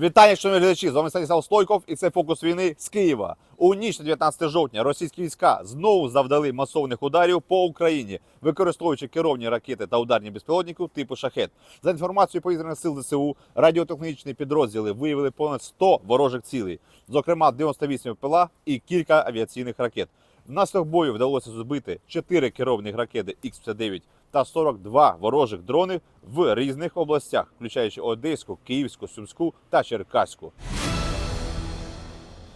Вітання, шановні глядачі! З вами Станіслав Стойков і це фокус війни з Києва. У ніч на 19 жовтня російські війська знову завдали масовних ударів по Україні, використовуючи керовані ракети та ударні безпілотники типу шахет. За інформацією повітряних сил ДСУ, радіотехнічні підрозділи виявили понад 100 ворожих цілей, зокрема 98 ПЛА і кілька авіаційних ракет. Внаслідок бою вдалося збити 4 керовні ракети Х-59 та 42 ворожих дрони в різних областях, включаючи Одеську, Київську, Сумську та Черкаську.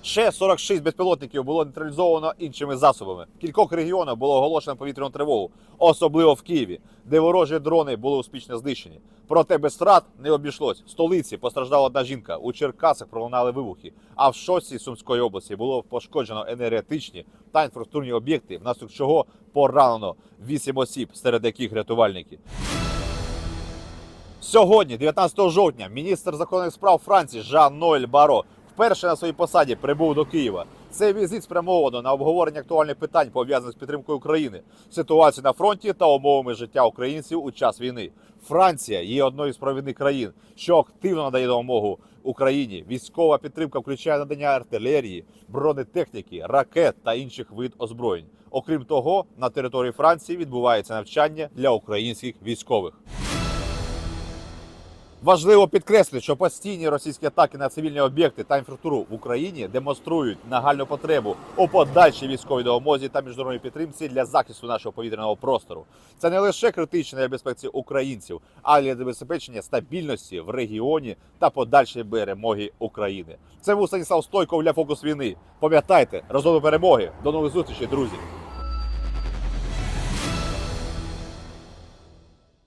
Ще 46 безпілотників було нейтралізовано іншими засобами. В кількох регіонах було оголошено повітряну тривогу, особливо в Києві, де ворожі дрони були успішно знищені. Проте без втрат не обійшлось. В столиці постраждала одна жінка. У Черкасах пролунали вибухи. А в шостій Сумської області було пошкоджено енергетичні та інфраструктурні об'єкти, внаслідок чого поранено 8 осіб, серед яких рятувальники. Сьогодні, 19 жовтня, міністр закордонних справ Франції Жан Ноель Баро вперше на своїй посаді прибув до Києва. Цей візит спрямовано на обговорення актуальних питань, пов'язаних з підтримкою України, ситуації на фронті та умовами життя українців у час війни. Франція є одною з провідних країн, що активно надає допомогу Україні. Військова підтримка включає надання артилерії, бронетехніки, ракет та інших вид озброєнь. Окрім того, на території Франції відбувається навчання для українських військових. Важливо підкреслити, що постійні російські атаки на цивільні об'єкти та інфраструктуру в Україні демонструють нагальну потребу у подальшій військовій допомозі та міжнародній підтримці для захисту нашого повітряного простору. Це не лише критично для безпеці українців, а й для забезпечення стабільності в регіоні та подальшої перемоги України. Це був Станіслав Стойков для фокус війни. Пам'ятайте, разом до перемоги. До нових зустрічей, друзі!